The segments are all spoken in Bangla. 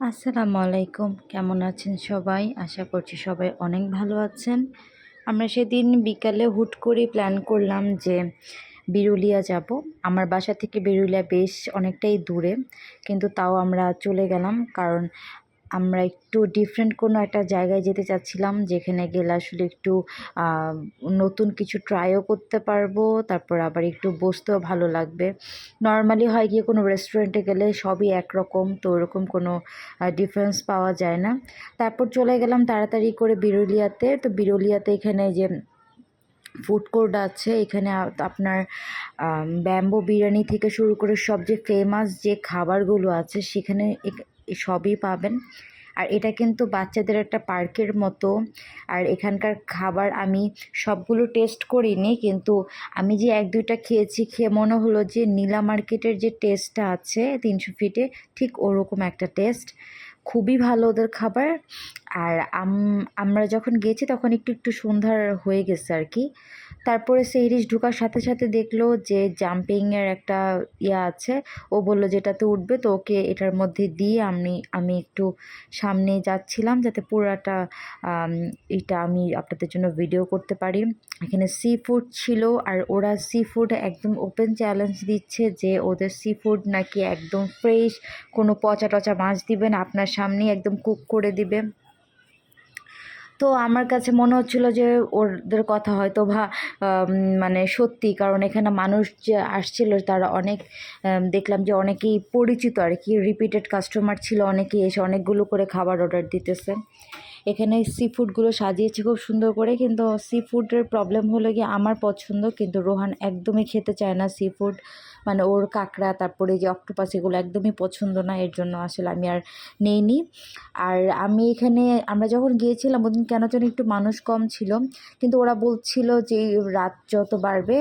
আসসালামু আলাইকুম। কেমন আছেন সবাই? আশা করছি সবাই অনেক ভালো আছেন। আমরা সেদিন বিকালে হুট করে প্ল্যান করলাম যে বিরুলিয়া যাব। আমার বাসা থেকে বিরুলিয়া বেশ অনেকটাই দূরে, কিন্তু তাও আমরা চলে গেলাম কারণ আমরা একটু ডিফারেন্ট কোনো একটা জায়গায় যেতে চাচ্ছিলাম, যেখানে গেলে আসলে একটু নতুন কিছু ট্রাইও করতে পারব, তারপর আবার একটু বসতেও ভালো লাগবে। নর্মালি হয় গিয়ে কোনো রেস্টুরেন্টে গেলে সবই একরকম, তো ওরকম কোনো ডিফারেন্স পাওয়া যায় না। তারপর চলে গেলাম তাড়াতাড়ি করে বিরুলিয়াতে, তো বিরুলিয়াতে এখানে যে ফুড কোর্ট আছে, এখানে আপনার ব্যাম্বো বিরিয়ানি থেকে শুরু করে সব যে ফেমাস যে খাবারগুলো আছে, সেখানে সবই পাবেন। আর এটা কিন্তু বাচ্চাদের একটা পার্কের মতো। আর এখানকার খাবার আমি সবগুলো টেস্ট করিনি, কিন্তু আমি যে এক দুইটা খেয়েছি, খেয়ে মনে হলো যে নীলা মার্কেটের যে টেস্টটা আছে তিনশো ফিটে, ঠিক ওরকম একটা টেস্ট। খুবই ভালো ওদের খাবার। আর আমরা যখন গেছি তখন একটু একটু সন্ধ্যার হয়ে গেছে আর কি। তারপরে সেইরিস ঢোকার সাথে সাথে দেখল যে জাম্পিংয়ের একটা ইয়ে আছে। ও বলল, যেটাতে উঠবে তো ওকে এটার মধ্যে দিয়ে আমি আমি একটু সামনে যাচ্ছিলাম যাতে পুরাটা এটা আমি আপনাদের জন্য ভিডিও করতে পারি। এখানে সি ফুড ছিল আর ওরা সি ফুড একদম ওপেন চ্যালেঞ্জ দিচ্ছে যে ওদের সি ফুড নাকি একদম ফ্রেশ কোনো পচা টচা মাছ দিবেন আপনার সামনেই একদম কুক করে দিবে। তো আমার কাছে মনে হচ্ছিল যে ওদের কথা হয়তো বা মানে সত্যি, কারণ এখানে মানুষ যে আসছিল তারা অনেক দেখলাম যে অনেকেই পরিচিত আর কি রিপিটেড কাস্টমার ছিল, অনেকেই এসে অনেকগুলো করে খাবার অর্ডার দিতেছে। এখানে সি ফুডগুলো সাজিয়েছি খুব সুন্দর করে, কিন্তু সি ফুডের প্রবলেম হলো গিয়ে আমার পছন্দ, কিন্তু রোহান একদমই খেতে চায় না সি ফুড মানে ওর কাঁকড়া, তারপরে যে অক্টোপাস এগুলো একদমই পছন্দ না, এর জন্য আসলে আমি আর নেইনি। আর আমি এখানে, আমরা যখন গিয়েছিলাম, ওদিন কেন যেন একটু মানুষ কম ছিল, কিন্তু ওরা বলছিল যে রাত যত বাড়বে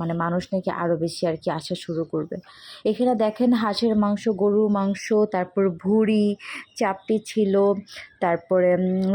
মানে মানুষ নাকি আরও বেশি আর কি আসা শুরু করবে। এখানে দেখেন হাঁসের মাংস, গরুর মাংস, তারপর ভুড়ি, চাপটি ছিল তারপরে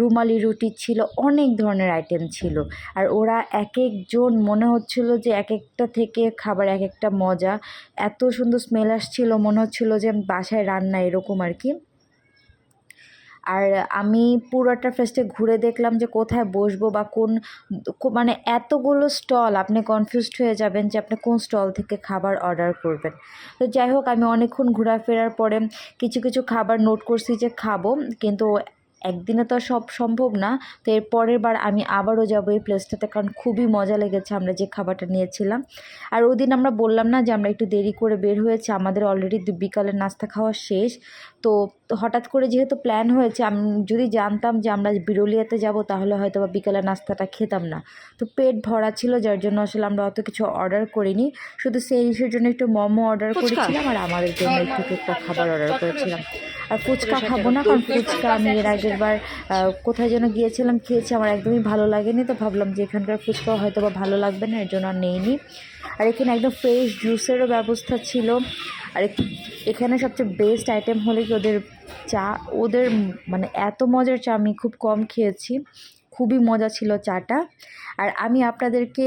রুমালি রুটি ছিল, অনেক ধরনের আইটেম ছিল। আর ওরা এক একজন মনে হচ্ছিল যে এক একটা থেকে খাবার এক একটা মজা। এত সুন্দর স্মেল আসছিল, মনে হচ্ছিল যে বাসায় রান্না এরকম আর কি। আর আমি পুরোটা ফেস্টে ঘুরে দেখলাম যে কোথায় বসবো বা কোন মানে এতগুলো স্টল আপনি কনফিউজড হয়ে যাবেন যে আপনি কোন স্টল থেকে খাবার অর্ডার করবেন। তো যাই হোক, আমি অনেকক্ষণ ঘোরাফেরার পরে কিছু কিছু খাবার নোট করছি যে খাব, কিন্তু একদিনে তো সব সম্ভব না। তো এর পরের বার আমি আবারও যাব এই প্লেসটাতে কারণ খুবই মজা লেগেছে আমরা যে খাবারটা নিয়েছিলাম। আর ওই দিন আমরা বললাম না যে আমরা একটু দেরি করে বের হয়েছে, আমাদের অলরেডি বিকালের নাস্তা খাওয়া শেষ। তো হঠাৎ করে যেহেতু প্ল্যান হয়েছে আমি যদি জানতাম যে আমরা বিরলিয়াতে যাব তাহলে হয়তো বা বিকালের নাস্তাটা খেতাম না। তো পেট ভরা ছিল যার জন্য আসলে আমরা অত কিছু অর্ডার করিনি। শুধু সেই জন্য একটু মোমো অর্ডার করেছিলাম আর আমাদের জন্য একটু টুকটাক খাবার অর্ডার করেছিলাম। আর ফুচকা খাব না কারণ ফুচকা আমি এর আগের বার কোথায় যেন গিয়েছিলাম খেয়েছি আমার একদমই ভালো লাগেনি। তো ভাবলাম যে এখানকার ফুচকাও হয়তো বা ভালো লাগবে না এর জন্য আর নেইনি। আর এখানে একদম ফ্রেশ জুসেরও ব্যবস্থা ছিল। আর এখানে সবচেয়ে বেস্ট আইটেম হলে কি ওদের চা, ওদের মানে এত মজার চা আমি খুব কম খেয়েছি। খুবই মজা ছিল চাটা। আর আমি আপনাদেরকে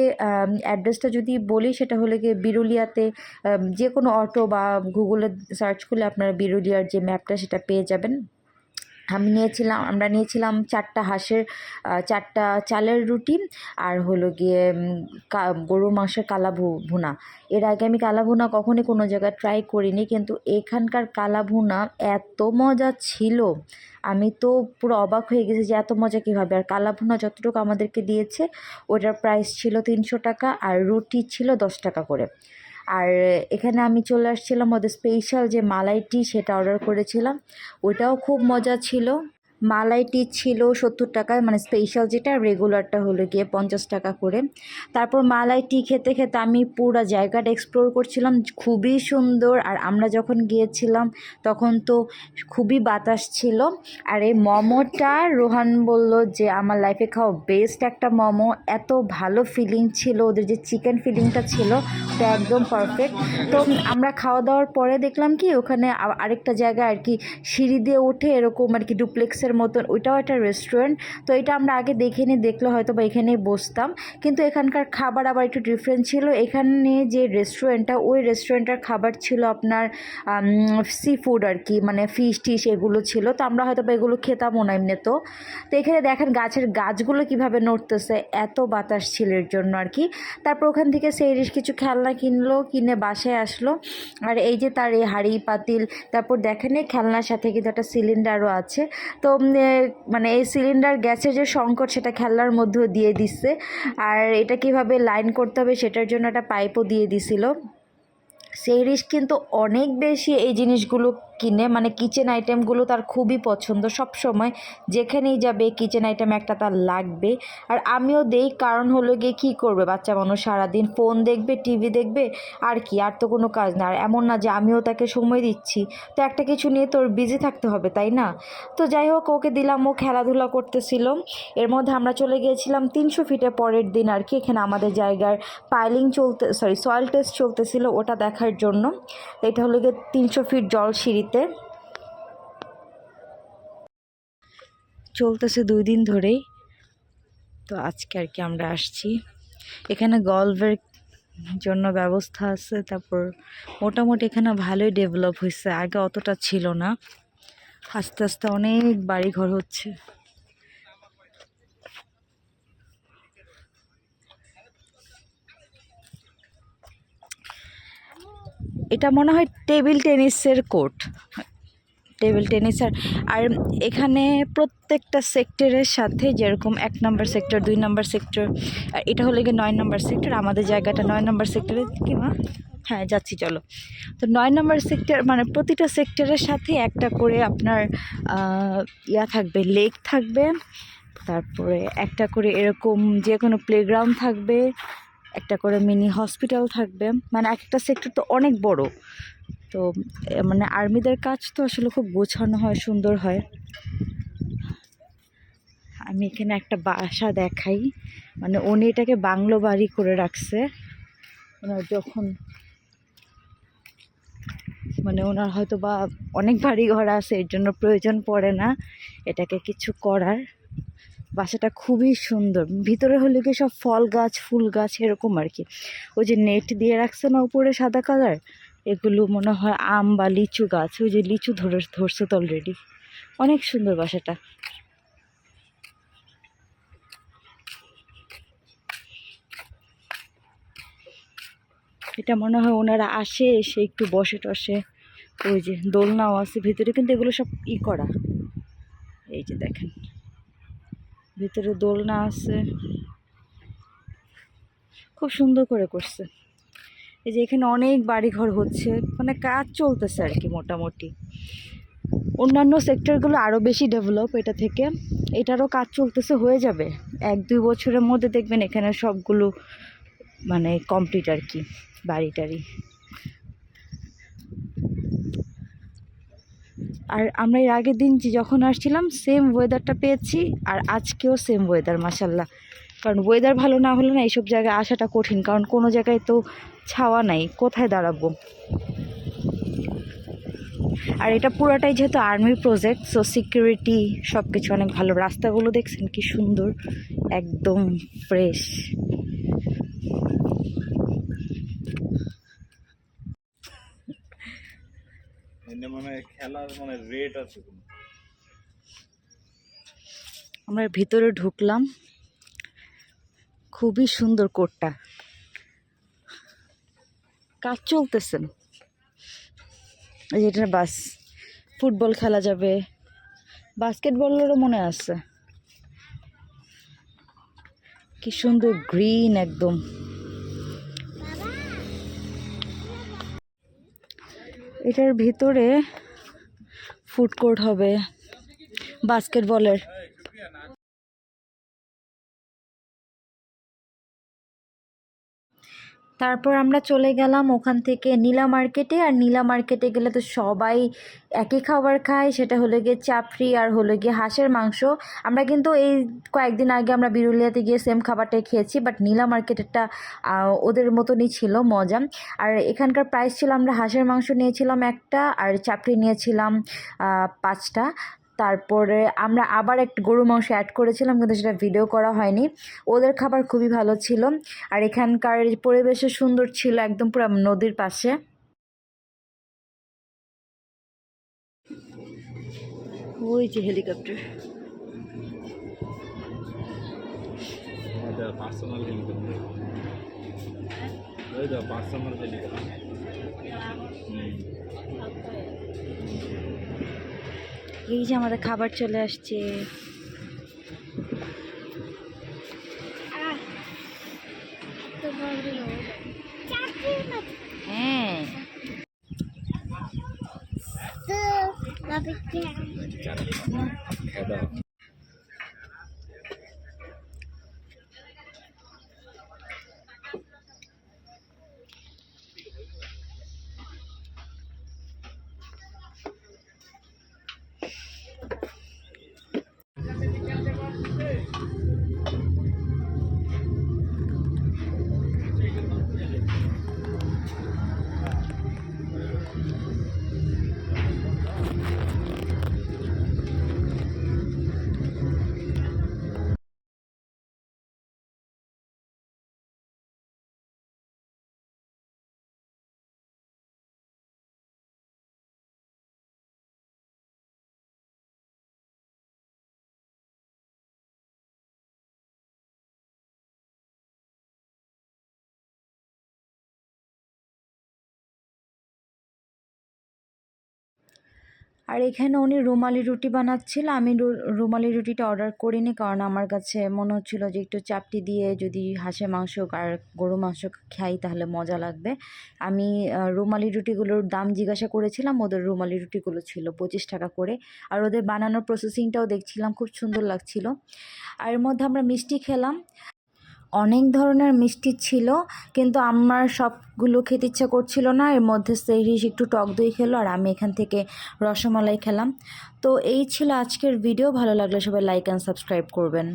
অ্যাড্রেসটা যদি বলি সেটা হলে গিয়ে বিরুলিয়াতে যে কোনো অটো বা গুগলে সার্চ করলে আপনারা বিরুলিয়ার যে ম্যাপটা সেটা পেয়ে যাবেন। আমি নিয়েছিলাম, আমরা নিয়েছিলাম চারটা হাঁসের চারটা চালের রুটি আর হলো গিয়ে গরু মাংসের কালা ভুনা এর আগে আমি কালা ভুনা কখনই কোনো জায়গায় ট্রাই করিনি, কিন্তু এখানকার কালা ভুনা এত মজা ছিল। আমি তো পুরো অবাক হয়ে গেছি যে এত মজা কীভাবে। আর কালা ভুনা যতটুকু আমাদেরকে দিয়েছে, ওটার প্রাইস ছিল তিনশো টাকা আর রুটি ছিল দশ টাকা করে। আর এখানে আমি চলে আসছিলাম ওদের স্পেশাল যে মালাইটি সেটা অর্ডার করেছিলাম, ওইটাও খুব মজা ছিল। মালাইটি ছিল সত্তর টাকা মানে স্পেশাল যেটা রেগুলারটা হলো গিয়ে পঞ্চাশ টাকা করে। তারপর মালাইটি খেতে খেতে আমি পুরো জায়গাটা এক্সপ্লোর করছিলাম, খুবই সুন্দর। আর আমরা যখন গিয়েছিলাম, তখন তো খুবই বাতাস ছিল। আর এই মোমোটা রোহান বলল যে, আমার লাইফে খাওয়া বেস্ট একটা মোমো। এত ভালো ফিলিং ছিল, ওদের যে চিকেন ফিলিংটা ছিল, ওটা একদম পারফেক্ট তো আমরা খাওয়া দাওয়ার পরে দেখলাম কি, ওখানে আরেকটা জায়গায় আর কি সিঁড়ি দিয়ে উঠে এরকম আর কি ডুপ্লেক্সের মতন, ওইটাও একটা রেস্টুরেন্ট তো এটা আমরা আগে দেখিনি, দেখলে হয়তো বা এখানেই বসতাম। কিন্তু এখানকার খাবার আবার একটু ডিফারেন্ট ছিল। এখানে যে রেস্টুরেন্টটা ওই রেস্টুরেন্টের খাবার ছিল আপনার সি ফুড আর কি মানে ফিশ টিশ এগুলো ছিল। তো আমরা হয়তো বা এগুলো খেতামও না এমনি তো। তো এখানে দেখেন গাছের গাছগুলো কীভাবে নড়তেছে, এত বাতাস ছিল এর জন্য আর কি। তারপর ওখান থেকে সেইরিস কিছু খেলনা কিনলো, কিনে বাসায় আসলো। আর এই যে তার এই হাড়ি, পাতিল, তারপর দেখেন এই খেলনার সাথে কিন্তু একটা সিলিন্ডারও আছে। তো মানে এই সিলিন্ডার গ্যাসের যে সংকট সেটা খেলার মধ্যেও দিয়ে দিচ্ছে। আর এটা কীভাবে লাইন করতে হবে সেটার জন্য একটা পাইপও দিয়ে দিছিল। সেই রিস্ক কিন্তু অনেক বেশি এই জিনিসগুলো কিনে মানে কিচেন আইটেমগুলো তার খুবই পছন্দ। সব সময় যেখানেই যাবে কিচেন আইটেম একটা তার লাগবে। আর আমিও দেই, কারণ হলো গিয়ে কী করবে বাচ্চা মানুষ সারাদিন? ফোন দেখবে টিভি দেখবে, আর কি? আর তো কোনো কাজ না। আর এমন না যে আমিও তাকে সময় দিচ্ছি। তো একটা কিছু নিয়ে তোর বিজি থাকতে হবে, তাই না? তো যাই হোক, ওকে দিলাম, ও খেলাধুলা করতেছিল। এর মধ্যে আমরা চলে গিয়েছিলাম তিনশো ফিটে পরের দিন আর কি, এখানে আমাদের জায়গার পাইলিং চলতে সরি সয়েল টেস্ট চলতেছিল ওটা দেখার জন্য। এটা হলো গিয়ে তিনশো ফিট জল সিঁড়িতে চলতেছে দুই দিন ধরেই। তো আজকে আর কি আমরা আসছি। এখানে গল্ফের জন্য ব্যবস্থা আছে, তারপর মোটামুটি এখানে ভালোই ডেভেলপ হয়েছে আগে অতটা ছিল না। আস্তে আস্তে অনেক বাড়ি ঘর হচ্ছে। এটা মনে হয় টেবিল টেনিসের কোর্ট। টেবিল টেনিস আর আর এখানে প্রত্যেকটা সেক্টরের সাথে যেরকম এক নম্বর সেক্টর, দুই নম্বর সেক্টর, আর এটা হলো গিয়ে নয় নম্বর সেক্টর, আমাদের জায়গাটা নয় নম্বর সেক্টরে কি মা? হ্যাঁ যাচ্ছি, চলো। তো নয় নম্বর সেক্টর মানে প্রতিটা সেক্টরের সাথে একটা করে আপনার ইয়া থাকবে, লেক থাকবে, তারপরে একটা করে এরকম যে কোনো প্লেগ্রাউন্ড থাকবে একটা করে মিনি হসপিটাল থাকবে। মানে এক একটা সেক্টর তো অনেক বড়। তো মানে আর্মিদের কাজ তো আসলে খুব গোছানো হয়, সুন্দর হয়। আমি এখানে একটা বাসা দেখাই। মানে উনি এটাকে বাংলো বাড়ি করে রাখছে। ওনার যখন মানে ওনার হয়তো বা অনেক বাড়ি ঘর আছে, এর জন্য প্রয়োজন পড়ে না। এটাকে কিছু করার। বাসাটা খুবই সুন্দর। ভিতরে হলে কি সব ফল গাছ, ফুল গাছ এরকম আর কি। ওই যে নেট দিয়ে রাখছে না উপরে সাদা কালার? এগুলো মনে হয় আম বা লিচু গাছ। ওই যে লিচু ধরে, ধরছে তো অলরেডি অনেক সুন্দর বাসাটা। এটা মনে হয় ওনারা আসে, এসে একটু বসে টসে। ওই যে দোলনাও আছে ভিতরে, কিন্তু এগুলো সব ই করা। এই যে দেখেন। ভিতরে দোলনা আছে। খুব সুন্দর করে করছে। এই যে এখানে অনেক বাড়িঘর হচ্ছে মানে কাজ চলতেছে আর কি মোটামুটি। অন্যান্য সেক্টরগুলো আরও বেশি ডেভেলপ এটা থেকে। এটারও কাজ চলতেছে, হয়ে যাবে। এক দুই বছরের মধ্যে দেখবেন এখানে সবগুলো মানে কমপ্লিট আর কি বাড়ি টাড়ি আর আমরা এর আগের দিন যখন আসছিলাম সেম ওয়েদারটা পেয়েছি আর আজকেও সেম ওয়েদার মাসাল্লাহ কারণ ওয়েদার ভালো না হলে না এইসব জায়গায় আসাটা কঠিন, কারণ কোনো জায়গায় তো ছাওয়া নাই। কোথায় দাঁড়াবো? আর এটা পুরোটাই যেহেতু আর্মি প্রজেক্ট সো সিকিউরিটি সব কিছু অনেক ভালো। রাস্তাগুলো দেখছেন কি সুন্দর, একদম ফ্রেশ এনে মানে খেলার মানে রেট আছে আমরা ভিতরে ঢুকলাম। খুবই সুন্দর কোটটা কাজ চলতেছে। এই যে এটা বাস, ফুটবল খেলা যাবে। বাস্কেটবলেরও মনে আছে। কি সুন্দর গ্রিন একদম। এটার ভিতরে ফুড কোর্ট হবে বাস্কেটবলের। তারপর আমরা চলে গেলাম ওখান থেকে নীলা মার্কেটে। আর নীলা মার্কেটে গেলে তো সবাই একই খাবার খায়। সেটা হলো গিয়ে চাপড়ি আর হলো গিয়ে হাঁসের মাংস। আমরা কিন্তু এই কয়েকদিন আগে আমরা বিরুলিয়াতে গিয়ে সেম খাবারটাই খেয়েছি বাট নীলা মার্কেটেরটা ওদের মতনই ছিল, মজা। আর এখানকার প্রাইস ছিল, আমরা হাঁসের মাংস নিয়েছিলাম একটা, আর চাপড়ি নিয়েছিলাম পাঁচটা। তারপরে আমরা আবার একটা গরু মাংস অ্যাড করেছিলাম কিন্তু সেটা ভিডিও করা হয়নি। ওদের খাবার খুবই ভালো ছিল। আর এখানকার পরিবেশও সুন্দর ছিল একদম পুরো নদীর পাশে। ওই যে helicopter personal helicopter personal helicopter এই যে আমাদের খাবার চলে আসছে। আর এখানে উনি রুমালি রুটি বানাচ্ছিল। আমি রুমালি রুটিটা অর্ডার করিনি কারণ আমার কাছে মনে হচ্ছিল যে একটু চাপটি দিয়ে যদি হাঁসের মাংস আর গরু মাংস খাই তাহলে মজা লাগবে। আমি রুমালি রুটিগুলোর দাম জিজ্ঞাসা করেছিলাম, ওদের রুমালি রুটিগুলো ছিল পঁচিশ টাকা করে। আর ওদের বানানোর প্রসেসিংটাও দেখছিলাম, খুব সুন্দর লাগছিল। আর এর মধ্যে আমরা মিষ্টি খেলাম। অনেক ধরনের মিষ্টি ছিল, কিন্তু আমার সবগুলো খেতে ইচ্ছা করছিল না। এর মধ্যে সেরিস একটু টক দই খেলো আর আমি এখান থেকে রসমালাই খেলাম। তো এই ছিল আজকের ভিডিও ভালো লাগলে সবাই লাইক অ্যান্ড সাবস্ক্রাইব করবেন।